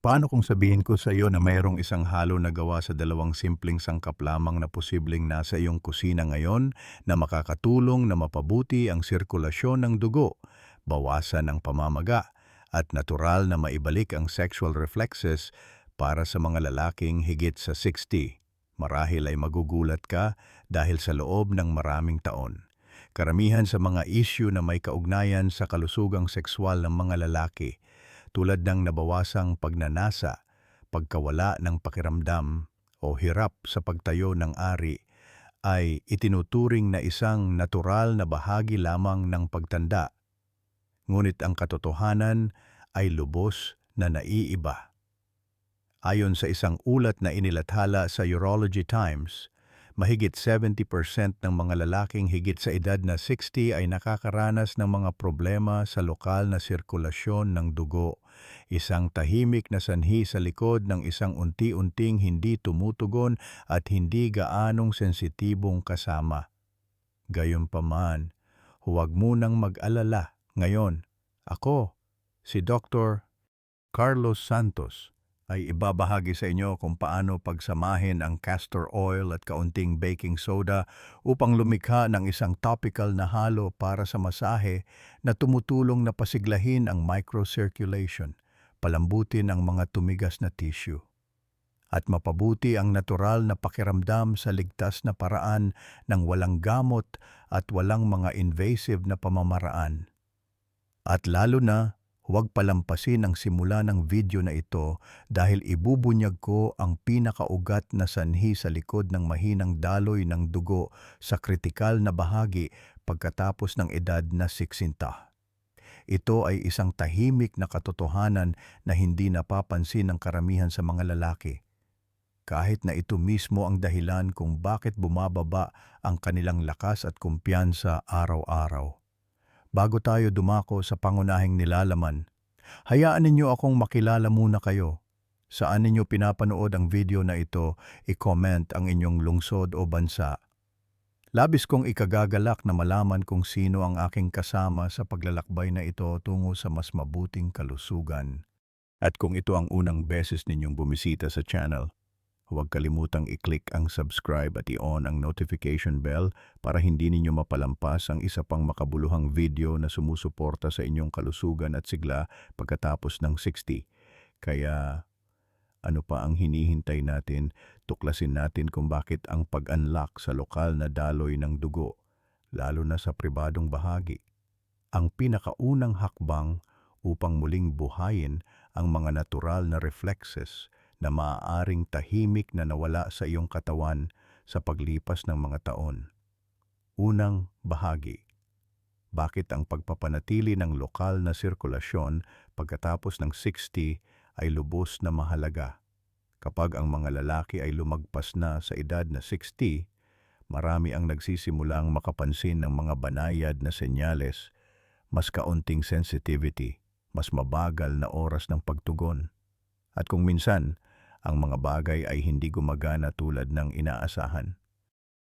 Paano kung sabihin ko sa iyo na mayroong isang halo na gawa sa dalawang simpleng sangkap lamang na posibleng nasa iyong kusina ngayon na makakatulong na mapabuti ang sirkulasyon ng dugo, bawasan ang pamamaga, at natural na maibalik ang sexual reflexes para sa mga lalaking higit sa 60. Marahil ay magugulat ka dahil sa loob ng maraming taon. Karamihan sa mga issue na may kaugnayan sa kalusugang sexual ng mga lalaki tulad ng nabawasang pagnanasa, pagkawala ng pakiramdam o hirap sa pagtayo ng ari ay itinuturing na isang natural na bahagi lamang ng pagtanda. Ngunit ang katotohanan ay lubos na naiiba. Ayon sa isang ulat na inilathala sa Urology Times, mahigit 70% ng mga lalaking higit sa edad na 60 ay nakakaranas ng mga problema sa lokal na sirkulasyon ng dugo, isang tahimik na sanhi sa likod ng isang unti-unting hindi tumutugon at hindi gaanong sensitibong kasama. Gayunpaman, huwag munang mag-alala. Ngayon, ako, si Dr. Carlos Santos, ay ibabahagi sa inyo kung paano pagsamahin ang castor oil at kaunting baking soda upang lumikha ng isang topical na halo para sa masahe na tumutulong na pasiglahin ang microcirculation, palambutin ang mga tumigas na tissue, at mapabuti ang natural na pakiramdam sa ligtas na paraan ng walang gamot at walang mga invasive na pamamaraan. At lalo na, huwag palampasin ang simula ng video na ito dahil ibubunyag ko ang pinakaugat na sanhi sa likod ng mahinang daloy ng dugo sa kritikal na bahagi pagkatapos ng edad na 60. Ito ay isang tahimik na katotohanan na hindi napapansin ng karamihan sa mga lalaki. Kahit na ito mismo ang dahilan kung bakit bumababa ang kanilang lakas at kumpiyansa araw-araw. Bago tayo dumako sa pangunahing nilalaman, hayaan ninyo akong makilala muna kayo. Saan ninyo pinapanood ang video na ito, i-comment ang inyong lungsod o bansa. Labis kong ikagagalak na malaman kung sino ang aking kasama sa paglalakbay na ito tungo sa mas mabuting kalusugan. At kung ito ang unang beses ninyong bumisita sa channel, Huwag kalimutang i-click ang subscribe at i-on ang notification bell para hindi ninyo mapalampas ang isa pang makabuluhang video na sumusuporta sa inyong kalusugan at sigla pagkatapos ng 60. Kaya ano pa ang hinihintay natin? Tuklasin natin kung bakit ang pag-unlock sa lokal na daloy ng dugo, lalo na sa pribadong bahagi. Ang pinakaunang hakbang upang muling buhayin ang mga natural na reflexes na maaaring tahimik na nawala sa iyong katawan sa paglipas ng mga taon. Unang bahagi. Bakit ang pagpapanatili ng lokal na sirkulasyon pagkatapos ng 60 ay lubos na mahalaga? Kapag ang mga lalaki ay lumagpas na sa edad na 60, marami ang nagsisimulang makapansin ng mga banayad na senyales, mas kaunting sensitivity, mas mabagal na oras ng pagtugon. At kung minsan, ang mga bagay ay hindi gumagana tulad ng inaasahan.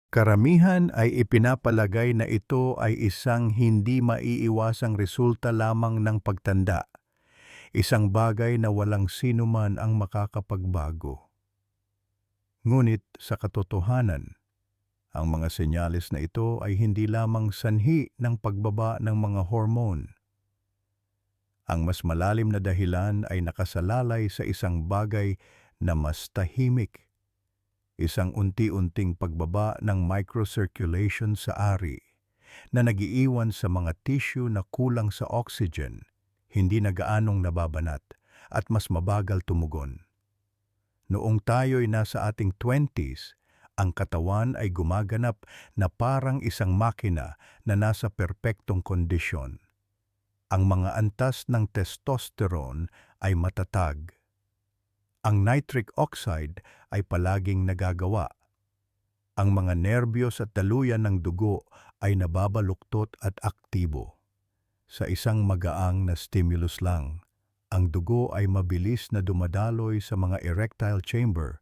Karamihan ay ipinapalagay na ito ay isang hindi maiiwasang resulta lamang ng pagtanda, isang bagay na walang sinuman ang makakapagbago. Ngunit sa katotohanan, ang mga senyales na ito ay hindi lamang sanhi ng pagbaba ng mga hormone. Ang mas malalim na dahilan ay nakasalalay sa isang bagay na mas tahimik. Isang unti-unting pagbaba ng microcirculation sa ari na nagiiwan sa mga tissue na kulang sa oxygen, hindi na gaanong nababanat at mas mabagal tumugon. Noong tayo'y nasa ating 20s, ang katawan ay gumaganap na parang isang makina na nasa perpektong kondisyon. Ang mga antas ng testosterone ay matatag ang nitric oxide ay palaging nagagawa. Ang mga nerbiyos at daluyan ng dugo ay nababaluktot at aktibo. Sa isang magaang na stimulus lang, ang dugo ay mabilis na dumadaloy sa mga erectile chamber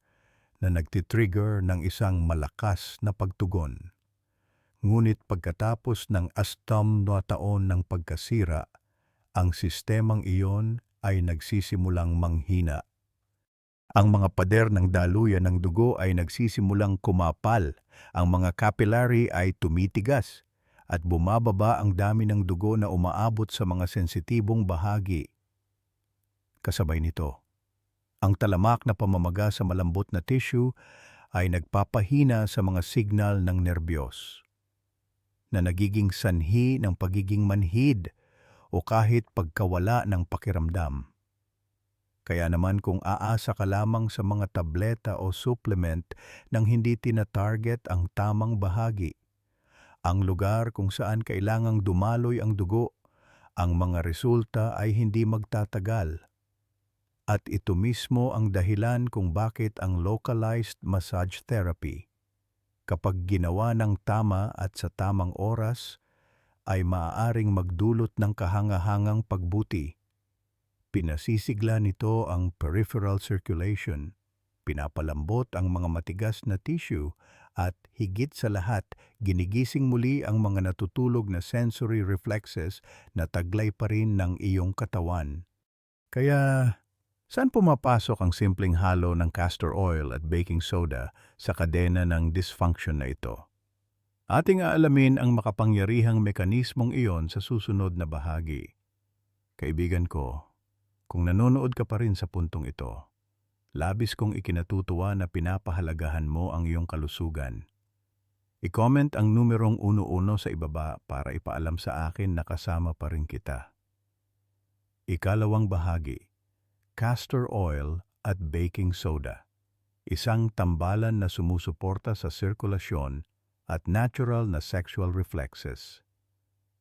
na nagtitrigger ng isang malakas na pagtugon. Ngunit pagkatapos ng astam na taon ng pagkasira, ang sistemang iyon ay nagsisimulang manghina Ang mga pader ng daluyan ng dugo ay nagsisimulang kumapal, ang mga capillary ay tumitigas, at bumababa ang dami ng dugo na umaabot sa mga sensitibong bahagi. Kasabay nito, ang talamak na pamamaga sa malambot na tissue ay nagpapahina sa mga signal ng nerbiyos na nagiging sanhi ng pagiging manhid o kahit pagkawala ng pakiramdam. Kaya naman kung aasa ka lamang sa mga tableta o supplement nang hindi tina-target ang tamang bahagi, ang lugar kung saan kailangang dumaloy ang dugo, ang mga resulta ay hindi magtatagal. At ito mismo ang dahilan kung bakit ang localized massage therapy, kapag ginawa ng tama at sa tamang oras, ay maaaring magdulot ng kahangahangang pagbuti. Pinasisigla nito ang peripheral circulation, pinapalambot ang mga matigas na tissue at higit sa lahat, ginigising muli ang mga natutulog na sensory reflexes na taglay pa rin ng iyong katawan. Kaya, saan pumapasok ang simpleng halo ng castor oil at baking soda sa kadena ng dysfunction na ito? Ating aalamin ang makapangyarihang mekanismong iyon sa susunod na bahagi. Kaibigan ko, kung nanonood ka pa rin sa puntong ito, labis kong ikinatutuwa na pinapahalagahan mo ang iyong kalusugan. I-comment ang numerong 11 sa ibaba para ipaalam sa akin na kasama pa rin kita. Ikalawang bahagi, castor oil at baking soda. Isang tambalan na sumusuporta sa sirkulasyon at natural na sexual reflexes.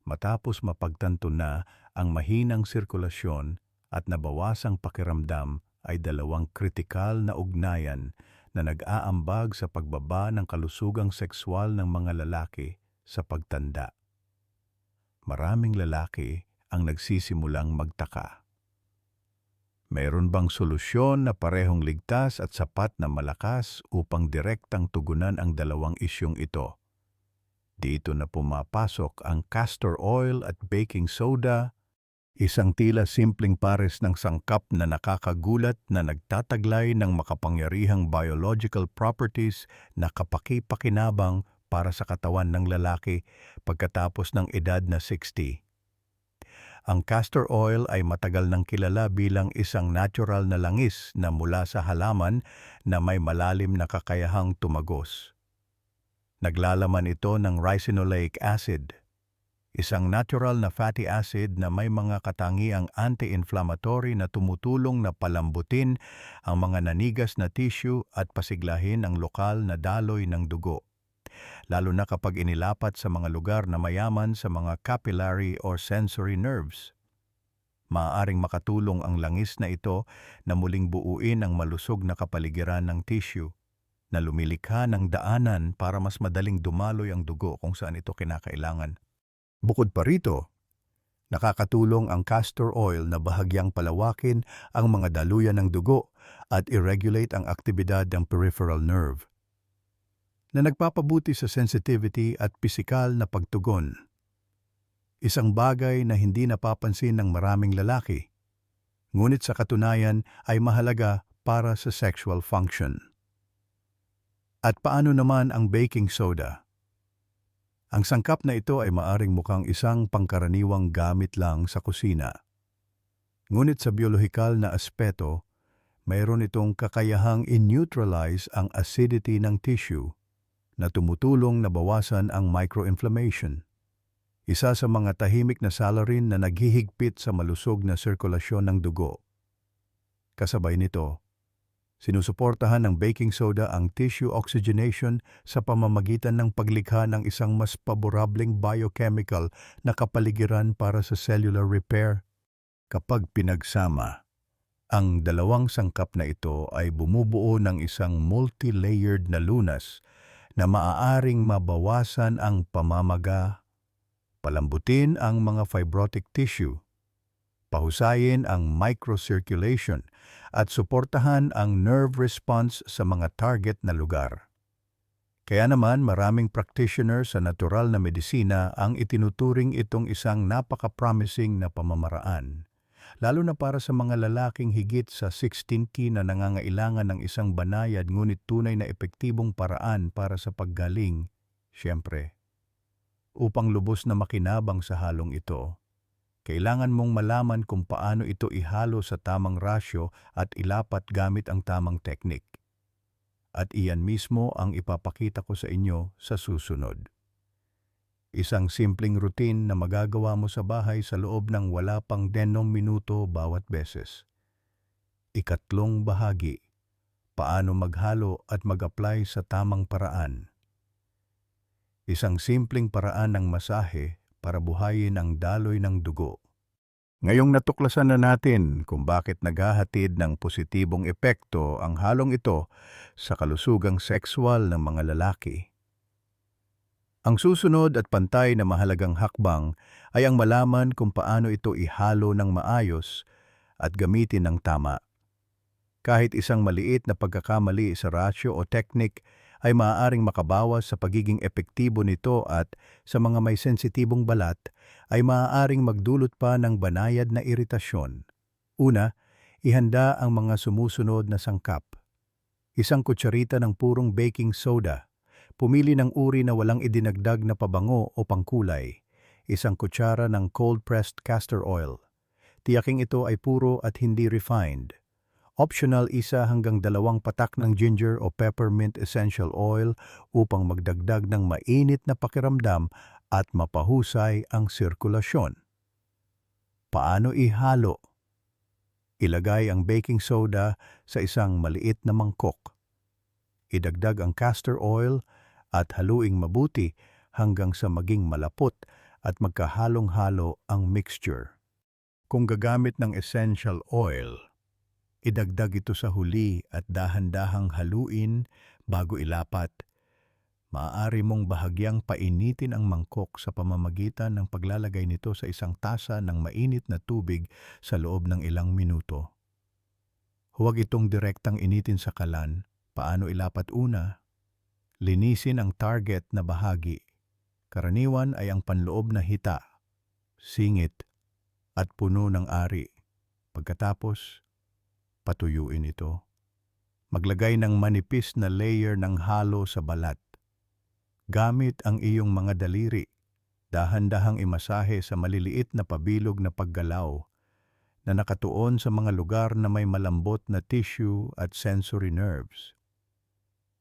Matapos mapagtanto na ang mahinang sirkulasyon at nabawasang pakiramdam ay dalawang kritikal na ugnayan na nag-aambag sa pagbaba ng kalusugang sexual ng mga lalaki sa pagtanda. Maraming lalaki ang nagsisimulang magtaka. Mayroon bang solusyon na parehong ligtas at sapat na malakas upang direktang tugunan ang dalawang isyong ito? Dito na pumapasok ang castor oil at baking soda Isang tila simpleng pares ng sangkap na nakakagulat na nagtataglay ng makapangyarihang biological properties na kapaki-pakinabang para sa katawan ng lalaki pagkatapos ng edad na 60. Ang castor oil ay matagal nang kilala bilang isang natural na langis na mula sa halaman na may malalim na kakayahang tumagos. Naglalaman ito ng ricinoleic acid – isang natural na fatty acid na may mga katangiang anti-inflammatory na tumutulong na palambutin ang mga nanigas na tissue at pasiglahin ang lokal na daloy ng dugo. Lalo na kapag inilapat sa mga lugar na mayaman sa mga capillary or sensory nerves. Maaaring makatulong ang langis na ito na muling buuin ang malusog na kapaligiran ng tissue na lumilikha ng daanan para mas madaling dumaloy ang dugo kung saan ito kinakailangan. Bukod pa rito, nakakatulong ang castor oil na bahagyang palawakin ang mga daluyan ng dugo at i-regulate ang aktibidad ng peripheral nerve na nagpapabuti sa sensitivity at pisikal na pagtugon. Isang bagay na hindi napapansin ng maraming lalaki, ngunit sa katunayan ay mahalaga para sa sexual function. At paano naman ang baking soda? Ang sangkap na ito ay maaring mukhang isang pangkaraniwang gamit lang sa kusina. Ngunit sa biolohikal na aspeto, mayroon itong kakayahang in-neutralize ang acidity ng tissue na tumutulong na bawasan ang microinflammation. Isa sa mga tahimik na salarin na naghihigpit sa malusog na sirkulasyon ng dugo. Kasabay nito, Sinusuportahan ng baking soda ang tissue oxygenation sa pamamagitan ng paglikha ng isang mas paborableng biochemical na kapaligiran para sa cellular repair. Kapag pinagsama, ang dalawang sangkap na ito ay bumubuo ng isang multi-layered na lunas na maaaring mabawasan ang pamamaga, palambutin ang mga fibrotic tissue, pahusayin ang microcirculation at suportahan ang nerve response sa mga target na lugar. Kaya naman maraming practitioner sa natural na medisina ang itinuturing itong isang napaka-promising na pamamaraan. lalo na para sa mga lalaking higit sa 16K na nangangailangan ng isang banayad ngunit tunay na epektibong paraan para sa paggaling, siyempre. Upang lubos na makinabang sa halong ito, kailangan mong malaman kung paano ito ihalo sa tamang rasyo at ilapat gamit ang tamang teknik. At iyan mismo ang ipapakita ko sa inyo sa susunod. Isang simpleng routine na magagawa mo sa bahay sa loob ng wala pang denong minuto bawat beses. Ikatlong bahagi, paano maghalo at mag-apply sa tamang paraan. Isang simpleng paraan ng masahe para buhayin ang daloy ng dugo. Ngayong natuklasan na natin kung bakit naghahatid ng positibong epekto ang halong ito sa kalusugang sexual ng mga lalaki, ang susunod at pantay na mahalagang hakbang ay ang malaman kung paano ito ihalo ng maayos at gamitin ng tama. Kahit isang maliit na pagkakamali sa rasyo o teknik ay maaaring makabawas sa pagiging epektibo nito at sa mga may sensitibong balat ay maaaring magdulot pa ng banayad na iritasyon. Una, ihanda ang mga sumusunod na sangkap. Isang kutsarita ng purong baking soda, Pumili ng uri na walang idinagdag na pabango o pangkulay. Isang kutsara ng cold-pressed castor oil. Tiyaking ito ay puro at hindi refined. Optional isa hanggang dalawang patak ng ginger o peppermint essential oil upang magdagdag ng mainit na pakiramdam at mapahusay ang sirkulasyon. Paano ihalo? Ilagay ang baking soda sa isang maliit na mangkok. Idagdag ang castor oil at haluing mabuti hanggang sa maging malapot at magkahalong-halo ang mixture. Kung gagamit ng essential oil, idagdag ito sa huli at dahan-dahang haluin bago ilapat. Maaari mong bahagyang painitin ang mangkok sa pamamagitan ng paglalagay nito sa isang tasa ng mainit na tubig sa loob ng ilang minuto. Huwag itong direktang initin sa kalan. Paano ilapat una? Linisin ang target na bahagi. Karaniwan ay ang panloob na hita, singit, at puno ng ari. Pagkatapos, patuyuin ito. Maglagay ng manipis na layer ng halo sa balat. Gamit ang iyong mga daliri, dahan-dahang imasahe sa maliliit na pabilog na paggalaw na nakatuon sa mga lugar na may malambot na tissue at sensory nerves.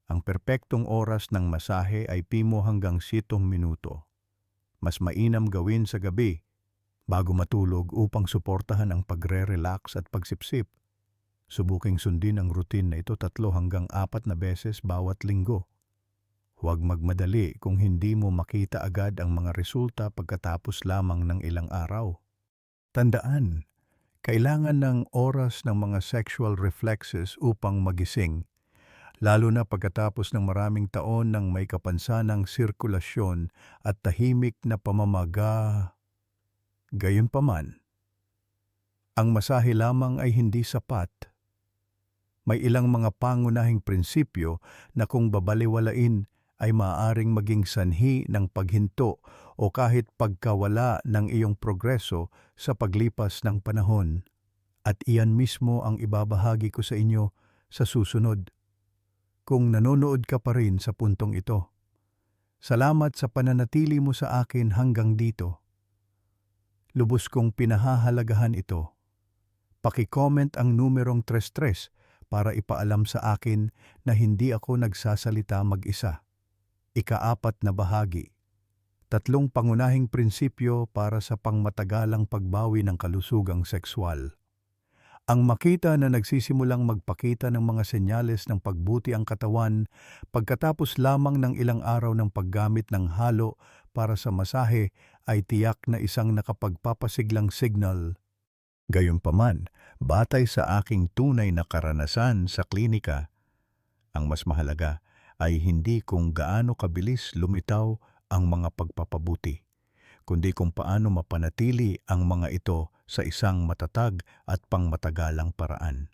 Ang perpektong oras ng masahe ay pimo hanggang sitong minuto. Mas mainam gawin sa gabi bago matulog upang suportahan ang pagre-relax at pagsipsip. Subuking sundin ang routine na ito tatlo hanggang apat na beses bawat linggo. Huwag magmadali kung hindi mo makita agad ang mga resulta pagkatapos lamang ng ilang araw. Tandaan, kailangan ng oras ng mga sexual reflexes upang magising lalo na pagkatapos ng maraming taon ng may kapansanang sirkulasyon at tahimik na pamamaga. Gayunpaman, ang masahe lamang ay hindi sapat. May ilang mga pangunahing prinsipyo na kung babaliwalain ay maaaring maging sanhi ng paghinto o kahit pagkawala ng iyong progreso sa paglipas ng panahon. At iyan mismo ang ibabahagi ko sa inyo sa susunod kung nanonood ka pa rin sa puntong ito. Salamat sa pananatili mo sa akin hanggang dito. Lubos kong pinahahalagahan ito. Paki-comment ang numerong 33 para ipaalam sa akin na hindi ako nagsasalita mag-isa. Ikaapat na bahagi. Tatlong pangunahing prinsipyo para sa pangmatagalang pagbawi ng kalusugang sexual. Ang makita na nagsisimulang magpakita ng mga senyales ng pagbuti ang katawan pagkatapos lamang ng ilang araw ng paggamit ng halo para sa masahe ay tiyak na isang nakapagpapasiglang signal. Gayunpaman, batay sa aking tunay na karanasan sa klinika, ang mas mahalaga ay hindi kung gaano kabilis lumitaw ang mga pagpapabuti kundi kung paano mapanatili ang mga ito sa isang matatag at pangmatagalang paraan.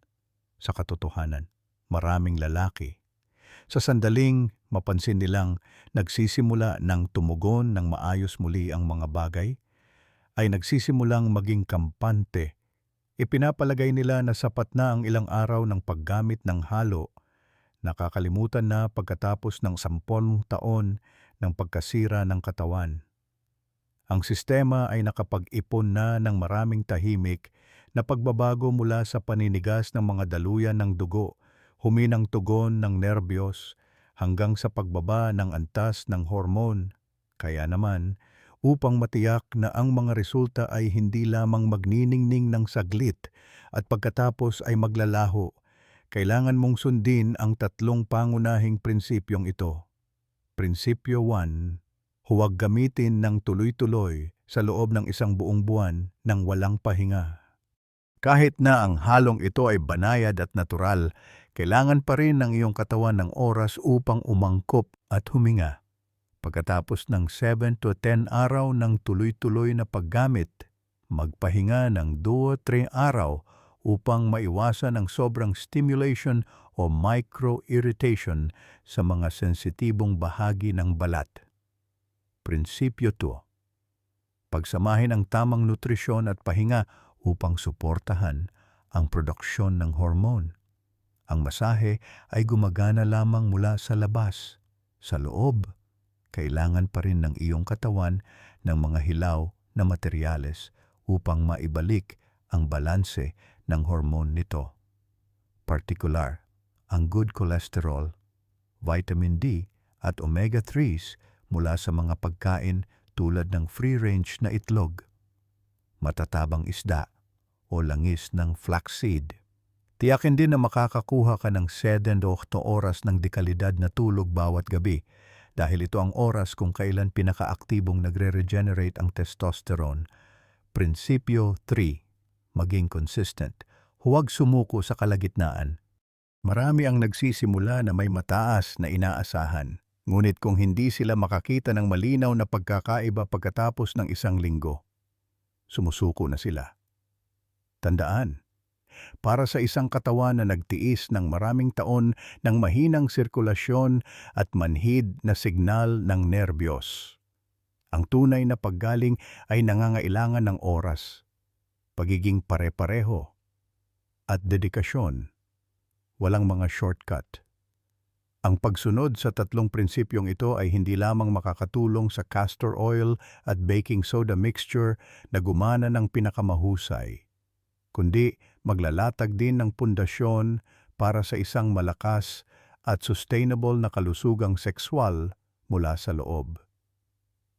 Sa katotohanan, maraming lalaki. Sa sandaling mapansin nilang nagsisimula ng tumugon ng maayos muli ang mga bagay, ay nagsisimulang maging kampante. Ipinapalagay nila na sapat na ang ilang araw ng paggamit ng halo. Nakakalimutan na pagkatapos ng sampung taon ng pagkasira ng katawan. Ang sistema ay nakapag-ipon na ng maraming tahimik na pagbabago mula sa paninigas ng mga daluyan ng dugo, huminang tugon ng nerbiyos, hanggang sa pagbaba ng antas ng hormon. Kaya naman, upang matiyak na ang mga resulta ay hindi lamang magniningning ng saglit at pagkatapos ay maglalaho, kailangan mong sundin ang tatlong pangunahing prinsipyong ito. Prinsipyo 1, huwag gamitin ng tuloy-tuloy sa loob ng isang buong buwan ng walang pahinga. Kahit na ang halong ito ay banayad at natural, kailangan pa rin ng iyong katawan ng oras upang umangkop at huminga. Pagkatapos ng 7 to 10 araw ng tuloy-tuloy na paggamit, magpahinga ng 2-3 araw upang maiwasan ang sobrang stimulation o micro-irritation sa mga sensitibong bahagi ng balat. Prinsipyo 2. Pagsamahin ang tamang nutrisyon at pahinga upang suportahan ang produksyon ng hormone. Ang masahe ay gumagana lamang mula sa labas. Sa loob, kailangan pa rin ng iyong katawan ng mga hilaw na materyales upang maibalik ang balanse ng hormone nito. Partikular, ang good cholesterol, vitamin D at omega-3s mula sa mga pagkain tulad ng free-range na itlog, matatabang isda o langis ng flaxseed. Tiyakin din na makakakuha ka ng 7 o 8 oras ng dekalidad na tulog bawat gabi dahil ito ang oras kung kailan pinakaaktibong nagre-regenerate ang testosterone. Prinsipyo 3. Maging consistent. Huwag sumuko sa kalagitnaan. Marami ang nagsisimula na may mataas na inaasahan. Ngunit kung hindi sila makakita ng malinaw na pagkakaiba pagkatapos ng isang linggo, sumusuko na sila. Tandaan, para sa isang katawan na nagtiis ng maraming taon ng mahinang sirkulasyon at manhid na signal ng nerbiyos. Ang tunay na paggaling ay nangangailangan ng oras, pagiging pare-pareho, at dedikasyon. Walang mga shortcut. Ang pagsunod sa tatlong prinsipyong ito ay hindi lamang makakatulong sa castor oil at baking soda mixture na gumana ng pinakamahusay, kundi maglalatag din ng pundasyon para sa isang malakas at sustainable na kalusugang sexual mula sa loob.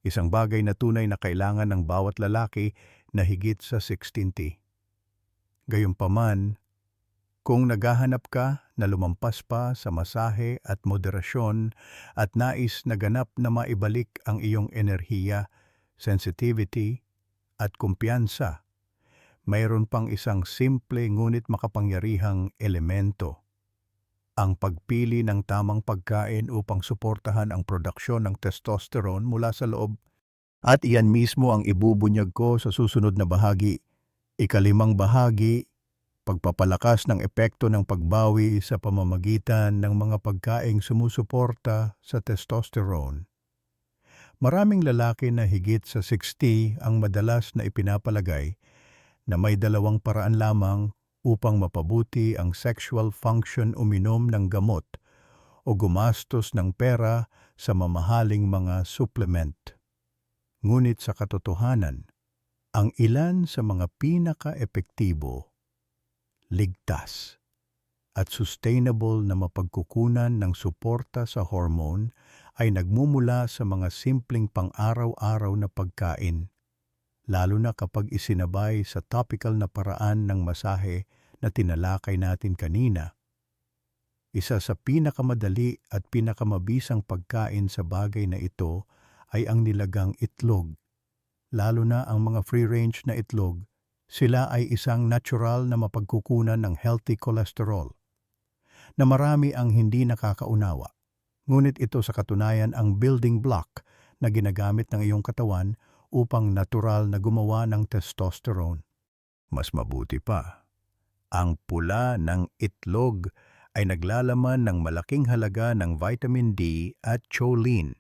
Isang bagay na tunay na kailangan ng bawat lalaki na higit sa 16T. Gayunpaman, kung naghahanap ka na lumampas pa sa masahe at moderasyon at nais na ganap na maibalik ang iyong enerhiya, sensitivity at kumpiyansa, mayroon pang isang simple ngunit makapangyarihang elemento. Ang pagpili ng tamang pagkain upang suportahan ang produksyon ng testosterone mula sa loob. At iyan mismo ang ibubunyag ko sa susunod na bahagi. Ikalimang bahagi, pagpapalakas ng epekto ng pagbawi sa pamamagitan ng mga pagkaing sumusuporta sa testosterone. Maraming lalaki na higit sa 60 ang madalas na ipinapalagay na may dalawang paraan lamang upang mapabuti ang sexual function uminom ng gamot o gumastos ng pera sa mamahaling mga supplement. Ngunit sa katotohanan, ang ilan sa mga pinaka-epektibo ligtas, at sustainable na mapagkukunan ng suporta sa hormone ay nagmumula sa mga simpleng pang-araw-araw na pagkain, lalo na kapag isinabay sa topical na paraan ng masahe na tinalakay natin kanina. Isa sa pinakamadali at pinakamabisang pagkain sa bagay na ito ay ang nilagang itlog, lalo na ang mga free-range na itlog sila ay isang natural na mapagkukunan ng healthy cholesterol na marami ang hindi nakakaunawa. Ngunit ito sa katunayan ang building block na ginagamit ng iyong katawan upang natural na gumawa ng testosterone. Mas mabuti pa, ang pula ng itlog ay naglalaman ng malaking halaga ng vitamin D at choline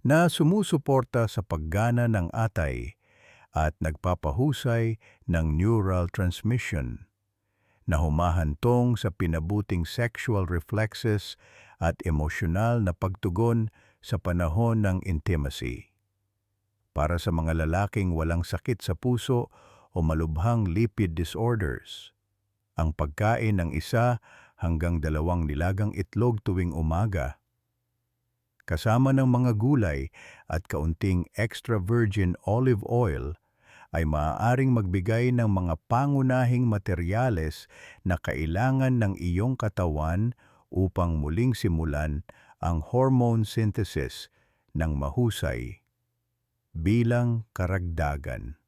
na sumusuporta sa paggana ng atay at nagpapahusay ng neural transmission na humahantong sa pinabuting sexual reflexes at emosyonal na pagtugon sa panahon ng intimacy. Para sa mga lalaking walang sakit sa puso o malubhang lipid disorders, ang pagkain ng isa hanggang dalawang nilagang itlog tuwing umaga, kasama ng mga gulay at kaunting extra virgin olive oil ay maaaring magbigay ng mga pangunahing materyales na kailangan ng iyong katawan upang muling simulan ang hormone synthesis ng mahusay bilang karagdagan.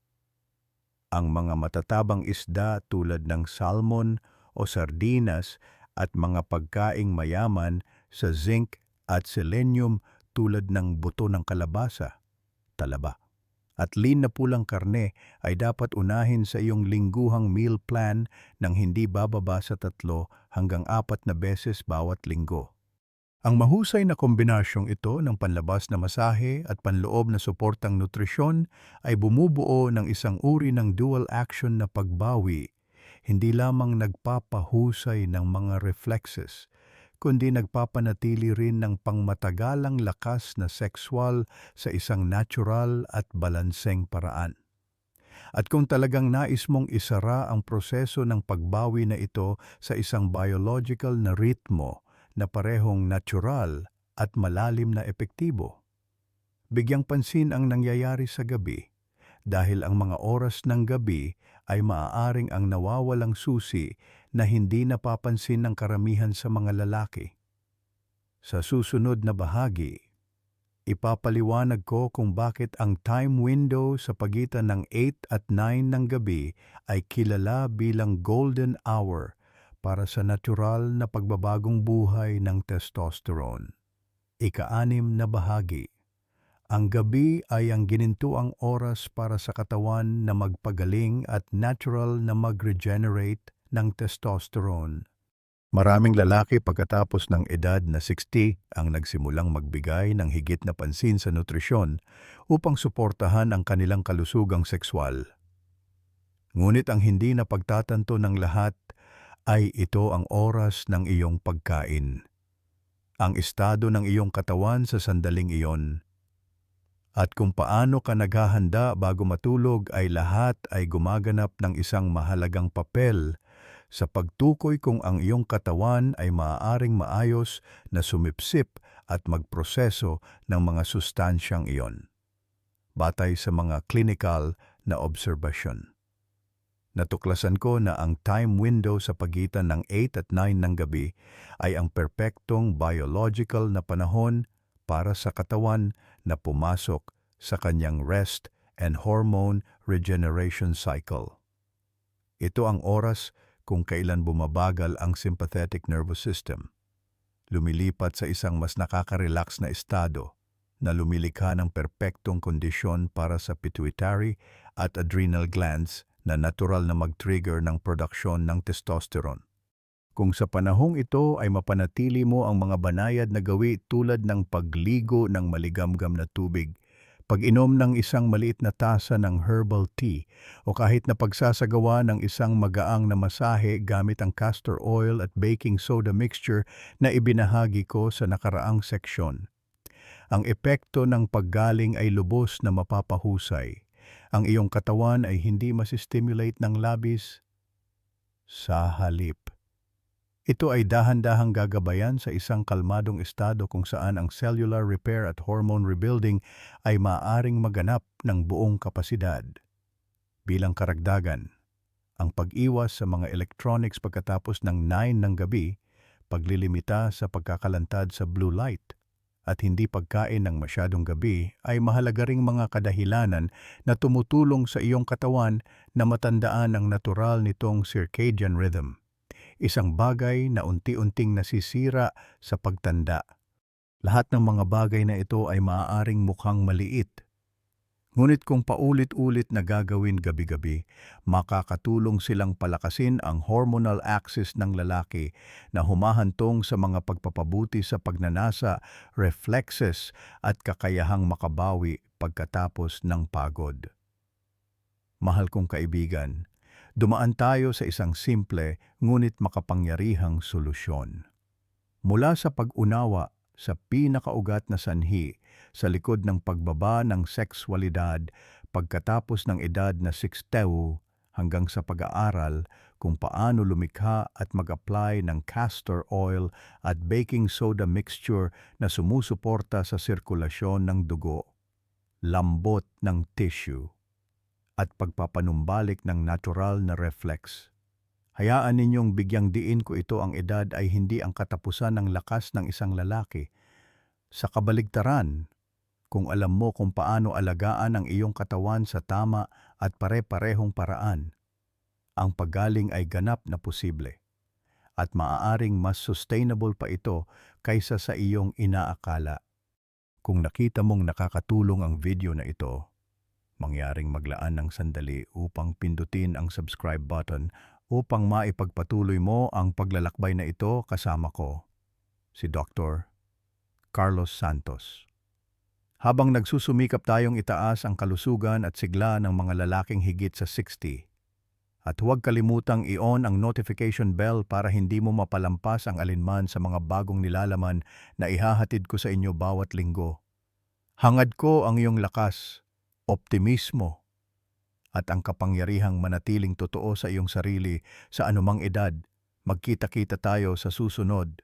Ang mga matatabang isda tulad ng salmon o sardinas at mga pagkaing mayaman sa zinc at selenium tulad ng buto ng kalabasa, talaba at lean na pulang karne ay dapat unahin sa iyong lingguhang meal plan ng hindi bababa sa tatlo hanggang apat na beses bawat linggo. Ang mahusay na kombinasyong ito ng panlabas na masahe at panloob na suportang nutrisyon ay bumubuo ng isang uri ng dual action na pagbawi, hindi lamang nagpapahusay ng mga reflexes, kundi nagpapanatili rin ng pangmatagalang lakas na sexual sa isang natural at balanseng paraan. At kung talagang nais mong isara ang proseso ng pagbawi na ito sa isang biological na ritmo na parehong natural at malalim na epektibo, bigyang pansin ang nangyayari sa gabi dahil ang mga oras ng gabi ay maaaring ang nawawalang susi na hindi napapansin ng karamihan sa mga lalaki. Sa susunod na bahagi, ipapaliwanag ko kung bakit ang time window sa pagitan ng 8 at 9 ng gabi ay kilala bilang golden hour para sa natural na pagbabagong buhay ng testosterone. Ika-anim na bahagi ang gabi ay ang ginintuang oras para sa katawan na magpagaling at natural na mag-regenerate ng testosterone. Maraming lalaki pagkatapos ng edad na 60 ang nagsimulang magbigay ng higit na pansin sa nutrisyon upang suportahan ang kanilang kalusugang sexual. Ngunit ang hindi na pagtatanto ng lahat ay ito ang oras ng iyong pagkain. Ang estado ng iyong katawan sa sandaling iyon at kung paano ka naghahanda bago matulog ay lahat ay gumaganap ng isang mahalagang papel sa pagtukoy kung ang iyong katawan ay maaaring maayos na sumipsip at magproseso ng mga sustansyang iyon. Batay sa mga clinical na obserbasyon. Natuklasan ko na ang time window sa pagitan ng 8 at 9 ng gabi ay ang perpektong biological na panahon para sa katawan na pumasok sa kanyang rest and hormone regeneration cycle. Ito ang oras kung kailan bumabagal ang sympathetic nervous system. Lumilipat sa isang mas nakaka-relax na estado na lumilikha ng perpektong kondisyon para sa pituitary at adrenal glands na natural na mag-trigger ng produksyon ng testosterone. Kung sa panahong ito ay mapanatili mo ang mga banayad na gawi tulad ng pagligo ng maligamgam na tubig, pag-inom ng isang maliit na tasa ng herbal tea o kahit na pagsasagawa ng isang magaang na masahe gamit ang castor oil at baking soda mixture na ibinahagi ko sa nakaraang seksyon. Ang epekto ng paggaling ay lubos na mapapahusay. Ang iyong katawan ay hindi masistimulate ng labis sa halip ito ay dahan-dahang gagabayan sa isang kalmadong estado kung saan ang cellular repair at hormone rebuilding ay maaring maganap ng buong kapasidad. Bilang karagdagan, ang pag-iwas sa mga electronics pagkatapos ng 9 ng gabi, paglilimita sa pagkakalantad sa blue light, at hindi pagkain ng masyadong gabi ay mahalaga ring mga kadahilanan na tumutulong sa iyong katawan na matandaan ang natural nitong circadian rhythm isang bagay na unti-unting nasisira sa pagtanda. Lahat ng mga bagay na ito ay maaaring mukhang maliit. Ngunit kung paulit-ulit na gagawin gabi-gabi, makakatulong silang palakasin ang hormonal axis ng lalaki na humahantong sa mga pagpapabuti sa pagnanasa, reflexes at kakayahang makabawi pagkatapos ng pagod. Mahal kong kaibigan, dumaan tayo sa isang simple ngunit makapangyarihang solusyon. Mula sa pag-unawa sa pinakaugat na sanhi sa likod ng pagbaba ng sekswalidad pagkatapos ng edad na 60 hanggang sa pag-aaral kung paano lumikha at mag-apply ng castor oil at baking soda mixture na sumusuporta sa sirkulasyon ng dugo, lambot ng tissue, at pagpapanumbalik ng natural na reflex. Hayaan ninyong bigyang diin ko ito ang edad ay hindi ang katapusan ng lakas ng isang lalaki. Sa kabaligtaran, kung alam mo kung paano alagaan ang iyong katawan sa tama at pare-parehong paraan, ang paggaling ay ganap na posible. At maaaring mas sustainable pa ito kaysa sa iyong inaakala. Kung nakita mong nakakatulong ang video na ito, mangyaring maglaan ng sandali upang pindutin ang subscribe button upang maipagpatuloy mo ang paglalakbay na ito kasama ko, si Dr. Carlos Santos. Habang nagsusumikap tayong itaas ang kalusugan at sigla ng mga lalaking higit sa 60, at huwag kalimutang i-on ang notification bell para hindi mo mapalampas ang alinman sa mga bagong nilalaman na ihahatid ko sa inyo bawat linggo. Hangad ko ang iyong lakas, optimismo, at ang kapangyarihang manatiling totoo sa iyong sarili sa anumang edad. Magkita-kita tayo sa susunod.